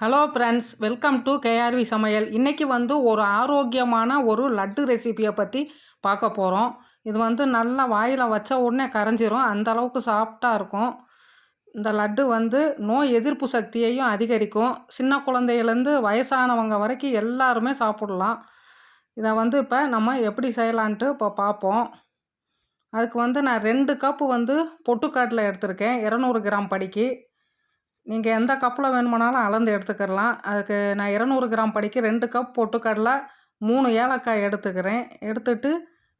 Hello friends welcome to KRV சமையல் இன்றைக்கி வந்து ஒரு ஆரோக்கியமான ஒரு லட்டு ரெசிபியை பற்றி பார்க்க போகிறோம் இது வந்து நல்லா வாயில் வச்ச உடனே கரைஞ்சிரும். அந்த அளவுக்கு சாஃப்டாக இருக்கும். இந்த லட்டு வந்து நோய் எதிர்ப்பு சக்தியையும் அதிகரிக்கும். சின்ன குழந்தையிலேருந்து வயசானவங்க வரைக்கும் எல்லாருமே சாப்பிடலாம். இதை வந்து இப்போ நம்ம எப்படி செய்யலான்ட்டு இப்போ பார்ப்போம். அதுக்கு வந்து நான் ரெண்டு கப்பு வந்து பொட்டுக்காட்டில் எடுத்திருக்கேன். இரநூறு கிராம் படிக்கு. நீங்கள் எந்த கப்பில் வேணுமானாலும் அளந்து எடுத்துக்கிடலாம் அதுக்கு நான் இரநூறு கிராம் படிக்க ரெண்டு கப் பொட்டுக்கடலை மூணு ஏலக்காய் எடுத்துக்கிறேன். எடுத்துட்டு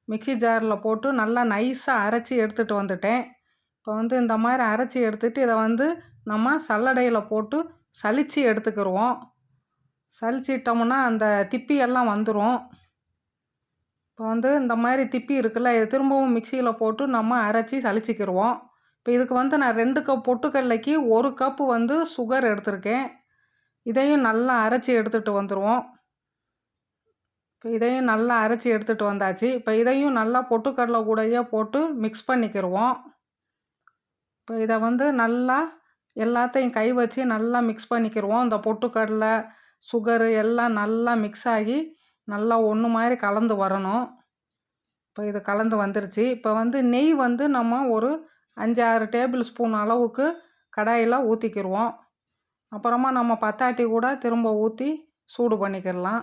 மிக்சி ஜாரில் போட்டு நல்லா நைஸாக அரைச்சி எடுத்துகிட்டு வந்துட்டேன். இப்போ வந்து இந்த மாதிரி அரைச்சி எடுத்துகிட்டு இதை வந்து நம்ம சல்லடையில் போட்டு சலித்து எடுத்துக்கிடுவோம் சலிச்சிட்டோம்னா அந்த திப்பி எல்லாம் வந்துடும் இப்போ வந்து இந்த மாதிரி திப்பி இருக்குல்ல இது திரும்பவும் மிக்சியில் போட்டு நம்ம அரைச்சி சலிச்சிக்கிடுவோம் இப்போ இதுக்கு வந்து நான் ரெண்டு கப் பொட்டுக்கடலைக்கு ஒரு கப்பு வந்து சுகர் எடுத்திருக்கேன். இதையும் நல்லா அரைச்சி எடுத்துகிட்டு வந்துடுவோம் இப்போ இதையும் நல்லா அரைச்சி எடுத்துகிட்டு வந்தாச்சு. இப்போ இதையும் நல்லா பொட்டுக்கடலை கூடயே போட்டு மிக்ஸ் பண்ணிக்கிடுவோம் இப்போ இதை வந்து நல்லா எல்லாத்தையும் கை வச்சு நல்லா மிக்ஸ் பண்ணிக்கிடுவோம் இந்த பொட்டுக்கடலை சுகரு எல்லாம் நல்லா மிக்ஸ் ஆகி நல்லா ஒன்று மாதிரி கலந்து வரணும். இப்போ இது கலந்து வந்துருச்சு. இப்போ வந்து நெய் வந்து நம்ம ஒரு அஞ்சு ஆறு டேபிள் ஸ்பூன் அளவுக்கு கடாயில் ஊற்றிக்கிடுவோம் அப்புறமா நம்ம பத்தாட்டி கூட திரும்ப ஊற்றி சூடு பண்ணிக்கிடலாம்.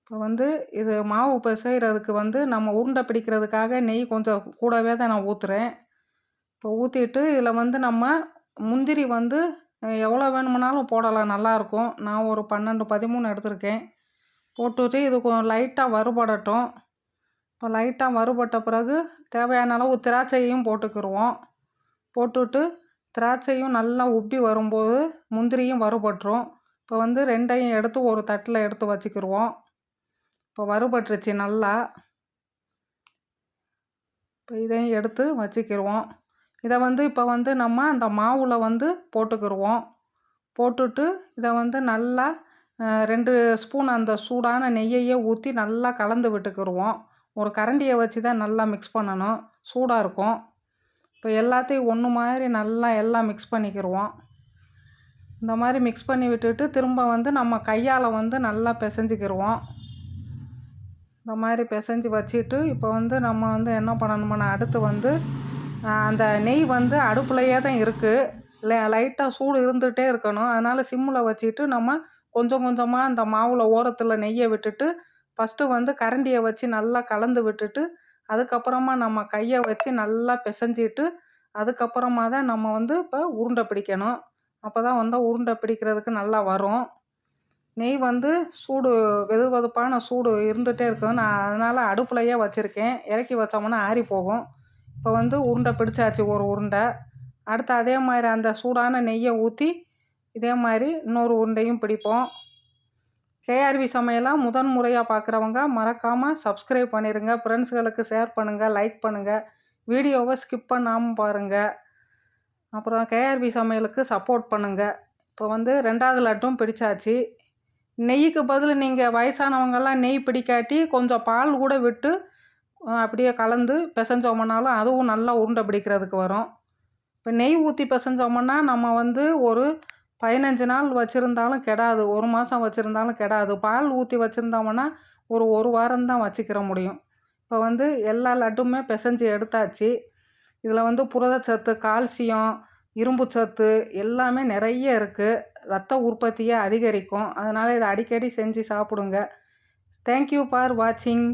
இப்போ வந்து இது மாவு பிசைகிறதுக்கு வந்து நம்ம உருண்டை பிடிக்கிறதுக்காக நெய் கொஞ்சம் கூடவே தான் நான் ஊற்றுறேன் இப்போ ஊற்றிட்டு இதில் வந்து நம்ம முந்திரி வந்து எவ்வளோ வேணுமுனாலும் போடலாம் நல்லாயிருக்கும் நான் ஒரு பன்னெண்டு பதிமூணு எடுத்திருக்கேன். போட்டுட்டு இது கொஞ்சம் லைட்டாக வறுபடட்டும். இப்போ லைட்டாக வறுபட்ட பிறகு தேவையான அளவு திராட்சையும் போட்டுக்கிடுவோம் போட்டுட்டு திராட்சையும் நல்லா உப்பி வரும்போது முந்திரியும் வறுபட்டுரும். இப்போ வந்து ரெண்டையும் எடுத்து ஒரு தட்டில் எடுத்து வச்சுக்கிடுவோம் இப்போ வறுபட்டுருச்சு நல்லா. இப்போ இதையும் எடுத்து வச்சுக்கிடுவோம் இதை வந்து இப்போ வந்து நம்ம அந்த மாவில் வந்து போட்டுக்கிடுவோம் போட்டுட்டு இதை வந்து நல்லா ரெண்டு ஸ்பூன் அந்த சூடான நெய்யையே ஊற்றி நல்லா கலந்து விட்டுக்கிடுவோம் ஒரு கரண்டியை வச்சு தான் நல்லா மிக்ஸ் பண்ணணும். சூடாக இருக்கும். இப்போ எல்லாத்தையும் ஒன்று மாதிரி நல்லா எல்லாம் மிக்ஸ் பண்ணிக்கிடுவோம் இந்த மாதிரி மிக்ஸ் பண்ணி விட்டுட்டு திரும்ப வந்து நம்ம கையால் வந்து நல்லா பிசைஞ்சிக்கிடுவோம் இந்த மாதிரி பிசைஞ்சு வச்சுட்டு இப்போ வந்து நம்ம வந்து என்ன பண்ணணும்னா அடுத்து வந்து அந்த நெய் வந்து அடுப்புலையே தான் இருக்குது லைட்டாக சூடு இருந்துகிட்டே இருக்கணும். அதனால் சிம்மில் வச்சுட்டு நம்ம கொஞ்சம் கொஞ்சமாக அந்த மாவில் ஓரத்தில் நெய்யை விட்டுட்டு ஃபஸ்ட்டு வந்து கரண்டியை வச்சு நல்லா கலந்து விட்டுட்டு அதுக்கப்புறமா நம்ம கையை வச்சு நல்லா பிசைஞ்சிட்டு அதுக்கப்புறமா தான் நம்ம வந்து இப்போ உருண்டை பிடிக்கணும். அப்போ தான் வந்து உருண்டை பிடிக்கிறதுக்கு நல்லா வரும். நெய் வந்து சூடு வெது வெதுப்பான சூடு இருந்துகிட்டே இருக்கும் நான் அதனால் அடுப்புலையே வச்சுருக்கேன். இறக்கி வச்சோம்னா ஆறி போகும். இப்போ வந்து உருண்டை பிடிச்சாச்சு ஒரு உருண்டை. அடுத்து அதே மாதிரி அந்த சூடான நெய்யை ஊற்றி இதே மாதிரி இன்னொரு உருண்டையும் பிடிப்போம். கேஆர்வி சமையலாக முதன் முறையாக பார்க்குறவங்க மறக்காமல் சப்ஸ்கிரைப் பண்ணிடுங்க ஃப்ரெண்ட்ஸுகளுக்கு ஷேர் பண்ணுங்கள் லைக் பண்ணுங்கள் வீடியோவை ஸ்கிப் பண்ணாமல் பாருங்கள் அப்புறம் கேஆர்பி சமையலுக்கு சப்போர்ட் பண்ணுங்கள் இப்போ வந்து ரெண்டாவது லட்டும் பிடிச்சாச்சு. நெய்க்கு பதில் நீங்கள் வயசானவங்கெல்லாம் நெய் பிடிக்காட்டி கொஞ்சம் பால் கூட விட்டு அப்படியே கலந்து பிசைஞ்சோம்னாலும் அதுவும் நல்லா உருண்டை பிடிக்கிறதுக்கு வரும். இப்போ நெய் ஊற்றி பிசைஞ்சோம்னா நம்ம வந்து ஒரு பதினஞ்சு நாள் வச்சுருந்தாலும் கெடாது. ஒரு மாதம் வச்சுருந்தாலும் கெடாது. பால் ஊற்றி வச்சுருந்தோம்னா ஒரு ஒரு வாரம் தான் வச்சுக்கிற முடியும். இப்போ வந்து எல்லா லட்டுமே பிசைஞ்சு எடுத்தாச்சு. இதில் வந்து புரதச்சத்து கால்சியம் இரும்பு சத்து எல்லாமே நிறைய இருக்குது ரத்த உற்பத்தியை அதிகரிக்கும். அதனால் இதை அடிக்கடி செஞ்சு சாப்பிடுங்க. தேங்க்யூ ஃபார் வாட்சிங்